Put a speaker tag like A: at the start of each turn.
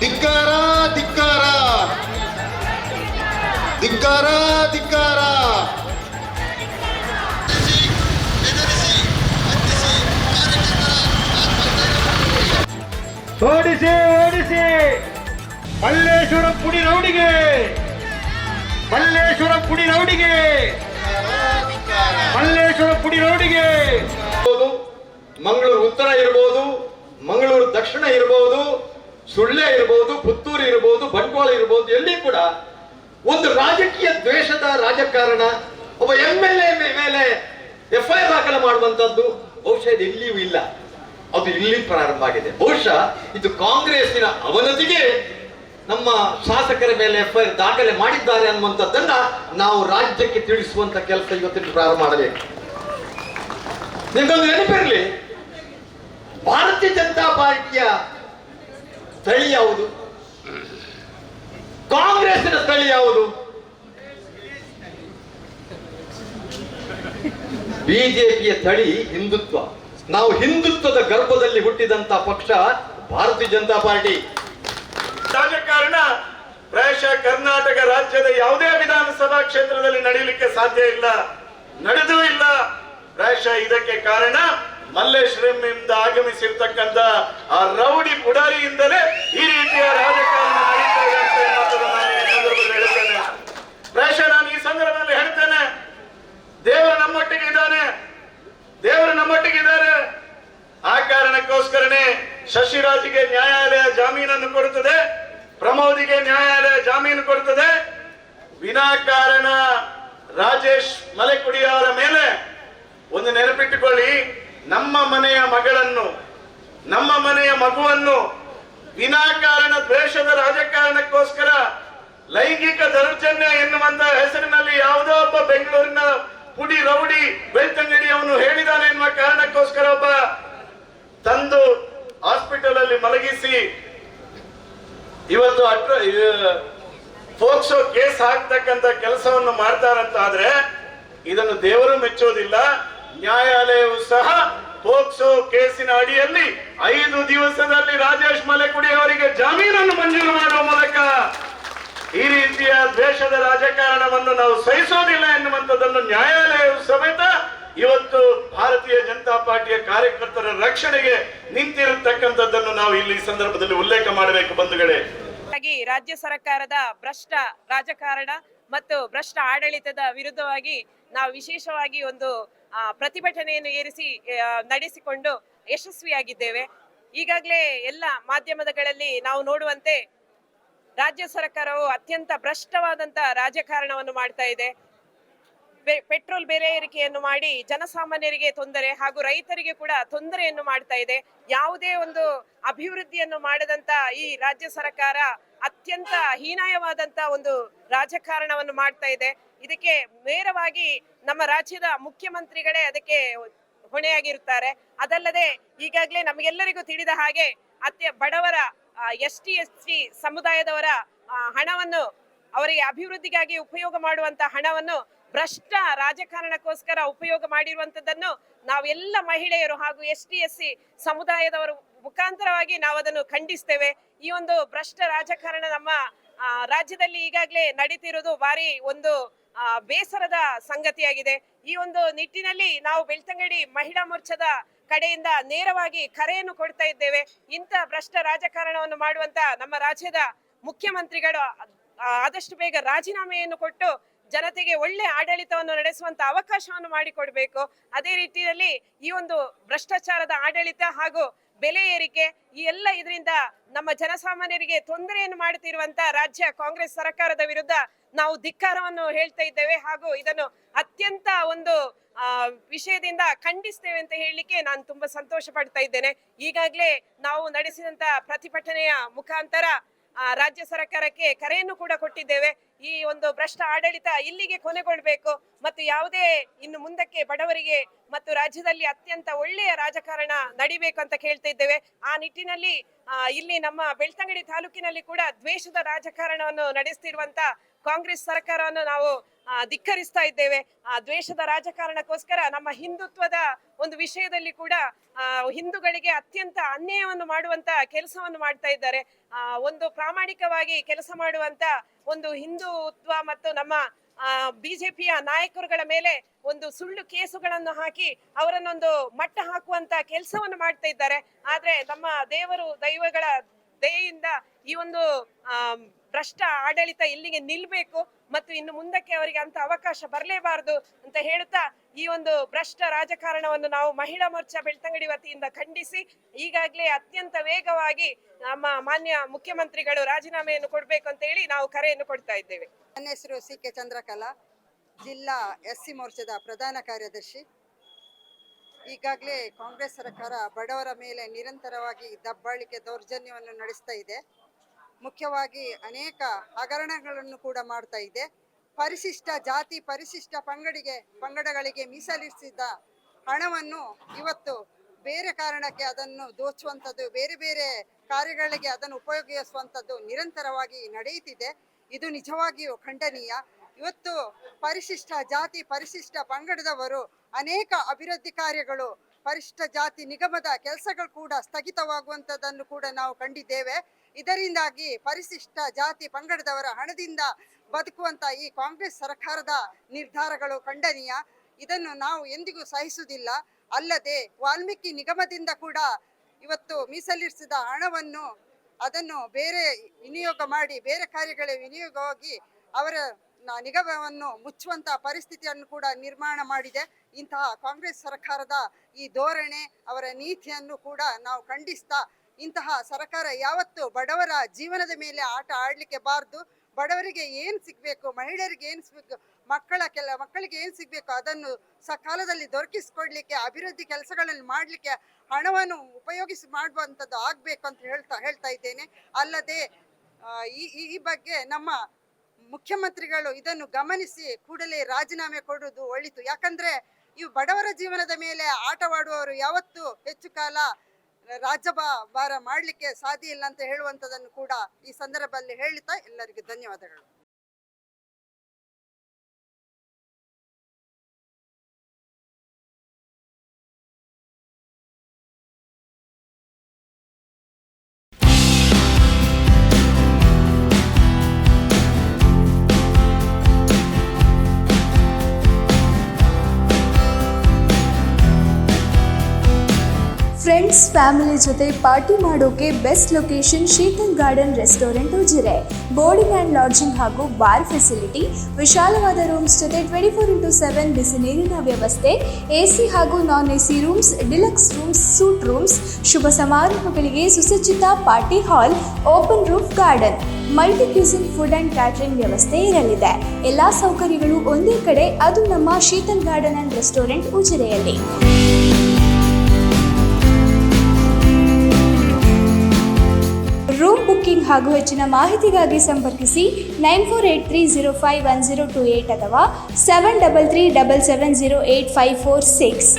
A: ಧಿಕ್ಕಾರ ಧಿಕ್ಕಾರ. ಧಿಕ್ಕಾರ ಧಿಕ್ಕಾರ.
B: ಓಡಿಸಿ ಓಡಿಸಿ. ಮಲ್ಲೇಶ್ವರ ಪುಡಿ ರೌಡಿಗೆ. ಮಲ್ಲೇಶ್ವರ ಪುಡಿ ರೌಡಿಗೆ. ಮಲ್ಲೇಶ್ವರ ಪುಡಿ ರೌಡಿಗೆ.
C: ಇರ್ಬೋದು ಮಂಗಳೂರು ಉತ್ತರ ಇರಬಹುದು ಮಂಗಳೂರು ದಕ್ಷಿಣ ಇರಬಹುದು ಸುಳ್ಯ ಇರಬಹುದು ಪುತ್ತೂರು ಇರಬಹುದು ಬಂಟ್ವಾಳ ಇರಬಹುದು ಎಲ್ಲಿ ಕೂಡ ಒಂದು ರಾಜಕೀಯ ದ್ವೇಷದ ರಾಜಕಾರಣ, ಒಬ್ಬ ಎಂ ಎಲ್ ಮೇಲೆ ಎಫ್ ಐ ದಾಖಲೆ ಮಾಡುವಂತದ್ದು ಬಹುಶಃ ಎಲ್ಲಿಯೂ ಇಲ್ಲ. ಅದು ಇಲ್ಲಿ ಪ್ರಾರಂಭ ಆಗಿದೆ. ಬಹುಶಃ ಇದು ಕಾಂಗ್ರೆಸ್ಸಿನ ಅವನತಿಗೆ ನಮ್ಮ ಶಾಸಕರ ಮೇಲೆ ಎಫ್ ಐ ದಾಖಲೆ ಮಾಡಿದ್ದಾರೆ ಅನ್ನುವಂಥದ್ದನ್ನ ನಾವು ರಾಜ್ಯಕ್ಕೆ ತಿಳಿಸುವಂತ ಕೆಲಸ ಇವತ್ತಿನ ಪ್ರಾರಂಭ ಮಾಡಬೇಕು. ನಿಮ್ಗೊಂದು ನೆನಪಿರಲಿ, ಭಾರತೀಯ ಜನತಾ ಪಾರ್ಟಿಯ ಸ್ಥಳಿ ಯಾವುದು? ಕಾಂಗ್ರೆಸ್ನ ಸ್ಥಳಿ ಯಾವುದು? ಬಿಜೆಪಿಯ ತಳಿ ಹಿಂದುತ್ವ. ನಾವು ಹಿಂದುತ್ವದ ಗರ್ಭದಲ್ಲಿ ಹುಟ್ಟಿದಂತ ಪಕ್ಷ ಭಾರತೀಯ ಜನತಾ ಪಾರ್ಟಿ.
D: ರಾಜಕಾರಣ ಪ್ರಾಯಶಃ ಕರ್ನಾಟಕ ರಾಜ್ಯದ ಯಾವುದೇ ವಿಧಾನಸಭಾ ಕ್ಷೇತ್ರದಲ್ಲಿ ನಡೆಯಲಿಕ್ಕೆ ಸಾಧ್ಯ ಇಲ್ಲ. ನಡೆದೂ ಇಲ್ಲ. ಪ್ರಾಯಶಃ ಇದಕ್ಕೆ ಕಾರಣ ಮಲ್ಲೇಶ್ವರಂನಿಂದ ಆಗಮಿಸಿರ್ತಕ್ಕಂಥ ಆ ರೌಡಿ ಪುಡಾರಿಯಿಂದಲೇ ಈ ರೀತಿಯ ರಾಜಕಾರಣ ಹೇಳ್ತೇನೆ ನಾನು ಈ ಸಂದರ್ಭದಲ್ಲಿ ಹೇಳ್ತೇನೆ. ದೇವರು ನಮ್ಮೊಟ್ಟಿಗೆ ಇದ್ದಾನೆ. ದೇವರು ನಮ್ಮೊಟ್ಟಿಗಿದ್ದಾರೆ ಆ ಕಾರಣಕ್ಕೋಸ್ಕರನೇ ಶಶಿರಾಜ್ಗೆ ನ್ಯಾಯಾಲಯ ಜಾಮೀನನ್ನು ಕೊಡುತ್ತದೆ. ಪ್ರಮೋದಿಗೆ ನ್ಯಾಯಾಲಯ ಜಾಮೀನು ಕೊಡುತ್ತದೆ. ವಿನಾಕಾರಣ ರಾಜೇಶ್ ಮಲೆಕುಡಿಯವರ ಮೇಲೆ ಒಂದು ನೆನಪಿಟ್ಟುಕೊಳ್ಳಿ. ನಮ್ಮ ಮನೆಯ ಮಗಳನ್ನು, ನಮ್ಮ ಮನೆಯ ಮಗುವನ್ನು ವಿನಾಕಾರಣ ದ್ವೇಷದ ರಾಜಕಾರಣಕ್ಕೋಸ್ಕರ ಲೈಂಗಿಕ ದೌರ್ಜನ್ಯ ಎನ್ನುವಂತಹ ಹೆಸರಿನಲ್ಲಿ ಯಾವುದೋ ಒಬ್ಬ ಬೆಂಗಳೂರಿನ ಪುಡಿ ರೌಡಿ ಬೆಳ್ತಂಗಡಿ ಅವನು ಹೇಳಿದಾನೆ ಎನ್ನುವ ಕಾರಣಕ್ಕೋಸ್ಕರ ಒಬ್ಬ ತಂದು ಹಾಸ್ಪಿಟಲ್ ಅಲ್ಲಿ ಮಲಗಿಸಿ ಇವತ್ತು ಅಟ್ರ ಫೋಕ್ಸೋ ಕೇಸ್ ಹಾಕ್ತಕ್ಕಂತ ಕೆಲಸವನ್ನು ಮಾಡ್ತಾರಂತ ಆದ್ರೆ ಇದನ್ನು ದೇವರು ಮೆಚ್ಚೋದಿಲ್ಲ. ನ್ಯಾಯಾಲಯವು ಸಹ ಪೋಕ್ಸೋ ಕೇಸಿನ ಅಡಿಯಲ್ಲಿ ಐದು ದಿವಸದಲ್ಲಿ ರಾಜೇಶ್ ಮಲೆಕುಡಿ ಅವರಿಗೆ ಜಾಮೀನನ್ನು ಮಂಜೂರು ಮಾಡುವ ಮೂಲಕ ಈ ರೀತಿಯ ದ್ವೇಷದ ರಾಜಕಾರಣವನ್ನು ನಾವು ಸಹಿಸೋದಿಲ್ಲ ಎನ್ನುವಂಥದ್ದನ್ನು ನ್ಯಾಯಾಲಯವು ಸಮೇತ ಇವತ್ತು ಭಾರತೀಯ ಜನತಾ ಪಾರ್ಟಿಯ ಕಾರ್ಯಕರ್ತರ ರಕ್ಷಣೆಗೆ ನಿಂತಿರತಕ್ಕಂಥದ್ದನ್ನು ನಾವು ಇಲ್ಲಿ ಈ ಸಂದರ್ಭದಲ್ಲಿ ಉಲ್ಲೇಖ ಮಾಡಬೇಕು ಬಂಧುಗಳೇ.
E: ರಾಜ್ಯ ಸರ್ಕಾರದ ಭ್ರಷ್ಟ ರಾಜಕಾರಣ ಮತ್ತು ಭ್ರಷ್ಟ ಆಡಳಿತದ ವಿರುದ್ಧವಾಗಿ ನಾವು ವಿಶೇಷವಾಗಿ ಒಂದು ಪ್ರತಿಭಟನೆಯನ್ನು ಏರಿಸಿ ನಡೆಸಿಕೊಂಡು ಯಶಸ್ವಿಯಾಗಿದ್ದೇವೆ. ಈಗಾಗಲೇ ಎಲ್ಲ ಮಾಧ್ಯಮದಗಳಲ್ಲಿ ನಾವು ನೋಡುವಂತೆ ರಾಜ್ಯ ಸರ್ಕಾರವು ಅತ್ಯಂತ ಭ್ರಷ್ಟವಾದಂತ ರಾಜಕಾರಣವನ್ನು ಮಾಡ್ತಾ ಇದೆ. ಪೆಟ್ರೋಲ್ ಬೆಲೆ ಏರಿಕೆಯನ್ನು ಮಾಡಿ ಜನಸಾಮಾನ್ಯರಿಗೆ ತೊಂದರೆ ಹಾಗೂ ರೈತರಿಗೆ ಕೂಡ ತೊಂದರೆಯನ್ನು ಮಾಡ್ತಾ ಇದೆ. ಯಾವುದೇ ಒಂದು ಅಭಿವೃದ್ಧಿಯನ್ನು ಮಾಡದಂತ ಈ ರಾಜ್ಯ ಸರ್ಕಾರ ಅತ್ಯಂತ ಹೀನಾಯವಾದಂತ ಒಂದು ರಾಜಕಾರಣವನ್ನು ಮಾಡ್ತಾ ಇದೆ. ಇದಕ್ಕೆ ನೇರವಾಗಿ ನಮ್ಮ ರಾಜ್ಯದ ಮುಖ್ಯಮಂತ್ರಿಗಳೇ ಅದಕ್ಕೆ ಹೊಣೆಯಾಗಿರುತ್ತಾರೆ. ಅದಲ್ಲದೆ ಈಗಾಗಲೇ ನಮಗೆಲ್ಲರಿಗೂ ತಿಳಿದ ಹಾಗೆ ಅತ್ಯ ಬಡವರ ಎಸ್ ಟಿ ಎಸ್ ಸಿ ಸಮುದಾಯದವರ ಹಣವನ್ನು ಅವರಿಗೆ ಅಭಿವೃದ್ಧಿಗಾಗಿ ಉಪಯೋಗ ಮಾಡುವಂತ ಹಣವನ್ನು ಭ್ರಷ್ಟ ರಾಜಕಾರಣಕ್ಕೋಸ್ಕರ ಉಪಯೋಗ ಮಾಡಿರುವಂತದ್ದನ್ನು ನಾವೆಲ್ಲ ಮಹಿಳೆಯರು ಹಾಗೂ ಎಸ್ ಟಿ ಎಸ್ ಸಿ ಸಮುದಾಯದವರು ಮುಖಾಂತರವಾಗಿ ನಾವು ಅದನ್ನು ಖಂಡಿಸ್ತೇವೆ. ಈ ಒಂದು ಭ್ರಷ್ಟ ರಾಜಕಾರಣ ನಮ್ಮ ರಾಜ್ಯದಲ್ಲಿ ಈಗಾಗಲೇ ನಡೀತಿರೋದು ಭಾರಿ ಒಂದು ಬೇಸರದ ಸಂಗತಿಯಾಗಿದೆ. ಈ ಒಂದು ನಿಟ್ಟಿನಲ್ಲಿ ನಾವು ಬೆಳ್ತಂಗಡಿ ಮಹಿಳಾ ಮೋರ್ಚಾದ ಕಡೆಯಿಂದ ನೇರವಾಗಿ ಕರೆಯನ್ನು ಕೊಡ್ತಾ ಇದ್ದೇವೆ. ಇಂಥ ಭ್ರಷ್ಟ ರಾಜಕಾರಣವನ್ನು ಮಾಡುವಂತ ನಮ್ಮ ರಾಜ್ಯದ ಮುಖ್ಯಮಂತ್ರಿಗಳು ಆದಷ್ಟು ಬೇಗ ರಾಜೀನಾಮೆಯನ್ನು ಕೊಟ್ಟು ಜನತೆಗೆ ಒಳ್ಳೆ ಆಡಳಿತವನ್ನು ನಡೆಸುವಂತ ಅವಕಾಶವನ್ನು ಮಾಡಿಕೊಡ್ಬೇಕು. ಅದೇ ರೀತಿಯಲ್ಲಿ ಈ ಒಂದು ಭ್ರಷ್ಟಾಚಾರದ ಆಡಳಿತ ಹಾಗೂ ಬೆಲೆ ಏರಿಕೆ ಈ ಎಲ್ಲ ಇದರಿಂದ ನಮ್ಮ ಜನಸಾಮಾನ್ಯರಿಗೆ ತೊಂದರೆಯನ್ನು ಮಾಡುತ್ತಿರುವಂತ ರಾಜ್ಯ ಕಾಂಗ್ರೆಸ್ ಸರ್ಕಾರದ ವಿರುದ್ಧ ನಾವು ಧಿಕ್ಕಾರವನ್ನು ಹೇಳ್ತಾ ಇದ್ದೇವೆ ಹಾಗೂ ಇದನ್ನು ಅತ್ಯಂತ ಒಂದು ವಿಷಯದಿಂದ ಖಂಡಿಸ್ತೇವೆ ಅಂತ ಹೇಳಲಿಕ್ಕೆ ನಾನು ತುಂಬಾ ಸಂತೋಷ ಪಡ್ತಾ ಇದ್ದೇನೆ. ಈಗಾಗಲೇ ನಾವು ನಡೆಸಿದಂತ ಪ್ರತಿಭಟನೆಯ ಮುಖಾಂತರ ರಾಜ್ಯ ಸರ್ಕಾರಕ್ಕೆ ಕರೆಯನ್ನು ಕೂಡ ಕೊಟ್ಟಿದ್ದೇವೆ. ಈ ಒಂದು ಭ್ರಷ್ಟ ಆಡಳಿತ ಇಲ್ಲಿಗೆ ಕೊನೆಗೊಳ್ಬೇಕು ಮತ್ತು ಯಾವುದೇ ಇನ್ನು ಮುಂದಕ್ಕೆ ಬಡವರಿಗೆ ಮತ್ತು ರಾಜ್ಯದಲ್ಲಿ ಅತ್ಯಂತ ಒಳ್ಳೆಯ ರಾಜಕಾರಣ ನಡಿಬೇಕು ಅಂತ ಕೇಳ್ತಾ ಇದ್ದೇವೆ. ಆ ನಿಟ್ಟಿನಲ್ಲಿ ಇಲ್ಲಿ ನಮ್ಮ ಬೆಳ್ತಂಗಡಿ ತಾಲೂಕಿನಲ್ಲಿ ಕೂಡ ದ್ವೇಷದ ರಾಜಕಾರಣವನ್ನು ನಡೆಸ್ತಿರುವಂತ ಕಾಂಗ್ರೆಸ್ ಸರ್ಕಾರವನ್ನು ನಾವು ಧಿಕ್ಕರಿಸ್ತಾ ಇದ್ದೇವೆ. ಆ, ದ್ವೇಷದ ರಾಜಕಾರಣಕ್ಕೋಸ್ಕರ ನಮ್ಮ ಹಿಂದುತ್ವದ ಒಂದು ವಿಷಯದಲ್ಲಿ ಕೂಡ ಹಿಂದೂಗಳಿಗೆ ಅತ್ಯಂತ ಅನ್ಯಾಯವನ್ನು ಮಾಡುವಂತ ಕೆಲಸವನ್ನು ಮಾಡ್ತಾ ಇದ್ದಾರೆ. ಒಂದು ಪ್ರಾಮಾಣಿಕವಾಗಿ ಕೆಲಸ ಮಾಡುವಂತ ಒಂದು ಹಿಂದುತ್ವ ಮತ್ತು ನಮ್ಮ ಬಿಜೆಪಿಯ ನಾಯಕರುಗಳ ಮೇಲೆ ಒಂದು ಸುಳ್ಳು ಕೇಸುಗಳನ್ನು ಹಾಕಿ ಅವರನ್ನೊಂದು ಮಟ್ಟ ಹಾಕುವಂತ ಕೆಲಸವನ್ನು ಮಾಡ್ತಾ ಇದ್ದಾರೆ. ಆದ್ರೆ ನಮ್ಮ ದೇವರು ದೈವಗಳ ದಯೆಯಿಂದ ಈ ಒಂದು ಭ್ರಷ್ಟ ಆಡಳಿತ ಇಲ್ಲಿಗೆ ನಿಲ್ಬೇಕು ಮತ್ತು ಇನ್ನು ಮುಂದಕ್ಕೆ ಅವರಿಗೆ ಅಂತ ಅವಕಾಶ ಬರಲೇಬಾರದು ಅಂತ ಹೇಳುತ್ತಾ ಈ ಒಂದು ಭ್ರಷ್ಟ ರಾಜಕಾರಣವನ್ನು ನಾವು ಮಹಿಳಾ ಮೋರ್ಚಾ ಬೆಳ್ತಂಗಡಿ ವತಿಯಿಂದ ಖಂಡಿಸಿ ಈಗಾಗಲೇ ಅತ್ಯಂತ ವೇಗವಾಗಿ ನಮ್ಮ ಮಾನ್ಯ ಮುಖ್ಯಮಂತ್ರಿಗಳು ರಾಜೀನಾಮೆಯನ್ನು ಕೊಡಬೇಕು ಅಂತ ಹೇಳಿ ನಾವು ಕರೆಯನ್ನು ಕೊಡ್ತಾ ಇದ್ದೇವೆ.
F: ನನ್ನ ಹೆಸರು ಸಿ ಕೆ ಚಂದ್ರಕಲಾ, ಜಿಲ್ಲಾ ಎಸ್ ಸಿ ಮೋರ್ಚಾದ ಪ್ರಧಾನ ಕಾರ್ಯದರ್ಶಿ. ಈಗಾಗಲೇ ಕಾಂಗ್ರೆಸ್ ಸರ್ಕಾರ ಬಡವರ ಮೇಲೆ ನಿರಂತರವಾಗಿ ದಬ್ಬಾಳಿಕೆ ದೌರ್ಜನ್ಯವನ್ನು ನಡೆಸ್ತಾ ಇದೆ. ಮುಖ್ಯವಾಗಿ ಅನೇಕ ಹಗರಣಗಳನ್ನು ಕೂಡ ಮಾಡ್ತಾ ಇದೆ. ಪರಿಶಿಷ್ಟ ಜಾತಿ ಪರಿಶಿಷ್ಟ ಪಂಗಡಿಗೆ ಪಂಗಡಗಳಿಗೆ ಮೀಸಲಿರಿಸಿದ ಹಣವನ್ನು ಇವತ್ತು ಬೇರೆ ಕಾರಣಕ್ಕೆ ಅದನ್ನು ದೋಚುವಂಥದ್ದು, ಬೇರೆ ಬೇರೆ ಕಾರ್ಯಗಳಿಗೆ ಅದನ್ನು ಉಪಯೋಗಿಸುವಂಥದ್ದು ನಿರಂತರವಾಗಿ ನಡೆಯುತ್ತಿದೆ. ಇದು ನಿಜವಾಗಿಯೂ ಖಂಡನೀಯ. ಇವತ್ತು ಪರಿಶಿಷ್ಟ ಜಾತಿ ಪರಿಶಿಷ್ಟ ಪಂಗಡದವರು ಅನೇಕ ಅಭಿವೃದ್ಧಿ ಕಾರ್ಯಗಳು ಪರಿಶಿಷ್ಟ ಜಾತಿ ನಿಗಮದ ಕೆಲಸಗಳು ಕೂಡ ಸ್ಥಗಿತವಾಗುವಂಥದ್ದನ್ನು ಕೂಡ ನಾವು ಕಂಡಿದ್ದೇವೆ. ಇದರಿಂದಾಗಿ ಪರಿಶಿಷ್ಟ ಜಾತಿ ಪಂಗಡದವರ ಹಣದಿಂದ ಬದುಕುವಂತ ಈ ಕಾಂಗ್ರೆಸ್ ಸರ್ಕಾರದ ನಿರ್ಧಾರಗಳು ಖಂಡನೀಯ. ಇದನ್ನು ನಾವು ಎಂದಿಗೂ ಸಹಿಸುವುದಿಲ್ಲ. ಅಲ್ಲದೆ ವಾಲ್ಮೀಕಿ ನಿಗಮದಿಂದ ಕೂಡ ಇವತ್ತು ಮೀಸಲಿರಿಸಿದ ಹಣವನ್ನು ಅದನ್ನು ಬೇರೆ ವಿನಿಯೋಗ ಮಾಡಿ, ಬೇರೆ ಕಾರ್ಯಗಳ ವಿನಿಯೋಗವಾಗಿ ಅವರ ನಿಗಮವನ್ನು ಮುಚ್ಚುವಂತಹ ಪರಿಸ್ಥಿತಿಯನ್ನು ಕೂಡ ನಿರ್ಮಾಣ ಮಾಡಿದೆ. ಇಂತಹ ಕಾಂಗ್ರೆಸ್ ಸರ್ಕಾರದ ಈ ಧೋರಣೆ, ಅವರ ನೀತಿಯನ್ನು ಕೂಡ ನಾವು ಖಂಡಿಸ್ತಾ ಇಂತಹ ಸರ್ಕಾರ ಯಾವತ್ತು ಬಡವರ ಜೀವನದ ಮೇಲೆ ಆಟ ಆಡಲಿಕ್ಕೆ ಬಾರದು, ಬಡವರಿಗೆ ಏನು ಸಿಗಬೇಕು, ಮಹಿಳೆಯರಿಗೆ ಏನು ಸಿಗಬೇಕು, ಮಕ್ಕಳ ಕೆಲ, ಮಕ್ಕಳಿಗೆ ಏನು ಸಿಗಬೇಕು ಅದನ್ನು ಸಕಾಲದಲ್ಲಿ ದೊರಕಿಸಿಕೊಡ್ಲಿಕ್ಕೆ, ಅಭಿವೃದ್ಧಿ ಕೆಲಸಗಳನ್ನು ಮಾಡಲಿಕ್ಕೆ ಹಣವನ್ನು ಉಪಯೋಗಿಸಿ ಮಾಡುವಂಥದ್ದು ಆಗಬೇಕು ಅಂತ ಹೇಳ್ತಾ ಹೇಳ್ತಾ ಇದ್ದೇನೆ. ಅಲ್ಲದೆ ಈ, ಈ- ಈ ಬಗ್ಗೆ ನಮ್ಮ ಮುಖ್ಯಮಂತ್ರಿಗಳು ಇದನ್ನು ಗಮನಿಸಿ ಕೂಡಲೇ ರಾಜೀನಾಮೆ ಕೊಡುವುದು ಒಳಿತು. ಯಾಕಂದ್ರೆ ಇವು ಬಡವರ ಜೀವನದ ಮೇಲೆ ಆಟವಾಡುವವರು ಯಾವತ್ತೂ ಹೆಚ್ಚು ಕಾಲ ರಾಜ್ಯಭಾರ ಮಾಡಲಿಕ್ಕೆ ಸಾಧ್ಯ ಇಲ್ಲ ಅಂತ ಹೇಳುವಂಥದ್ದನ್ನು ಕೂಡ ಈ ಸಂದರ್ಭದಲ್ಲಿ ಹೇಳುತ್ತಾ ಎಲ್ಲರಿಗೂ ಧನ್ಯವಾದಗಳು.
G: ಫ್ರೆಂಡ್ಸ್ ಫ್ಯಾಮಿಲಿ ಜೊತೆ ಪಾರ್ಟಿ ಮಾಡೋಕೆ best location Sheetal garden restaurant Ujire. Boarding and lodging ಹಾಗೂ ಬಾರ್ ಫೆಸಿಲಿಟಿ ವಿಶಾಲವಾದ ರೂಮ್ಸ್ ಜೊತೆ ಟ್ವೆಂಟಿ ಫೋರ್ ಇಂಟು ಸೆವೆನ್ ಬಿಸಿ ನೀರಿನ ವ್ಯವಸ್ಥೆ ಎ ಸಿ ಹಾಗೂ non A C rooms deluxe rooms suite rooms ಶುಭ ಸಮಾರಂಭಗಳಿಗೆ ಸುಸಜ್ಜಿತ party hall open roof garden multi cuisine food and catering ವ್ಯವಸ್ಥೆ ಇರಲಿದೆ. ಎಲ್ಲ ಸೌಕರ್ಯಗಳು ಒಂದೇ ಕಡೆ, ಅದು ನಮ್ಮ ಶೀತಲ್ ಗಾರ್ಡನ್ ಆ್ಯಂಡ್ ರೆಸ್ಟೋರೆಂಟ್ ಉಜಿರೆಯಲ್ಲಿ. ರೂಮ್ ಬುಕ್ಕಿಂಗ್ ಹಾಗೂ ಹೆಚ್ಚಿನ ಮಾಹಿತಿಗಾಗಿ ಸಂಪರ್ಕಿಸಿ nine four eight three zero five one zero two eight ಅಥವಾ seven double three double seven zero eight five four six.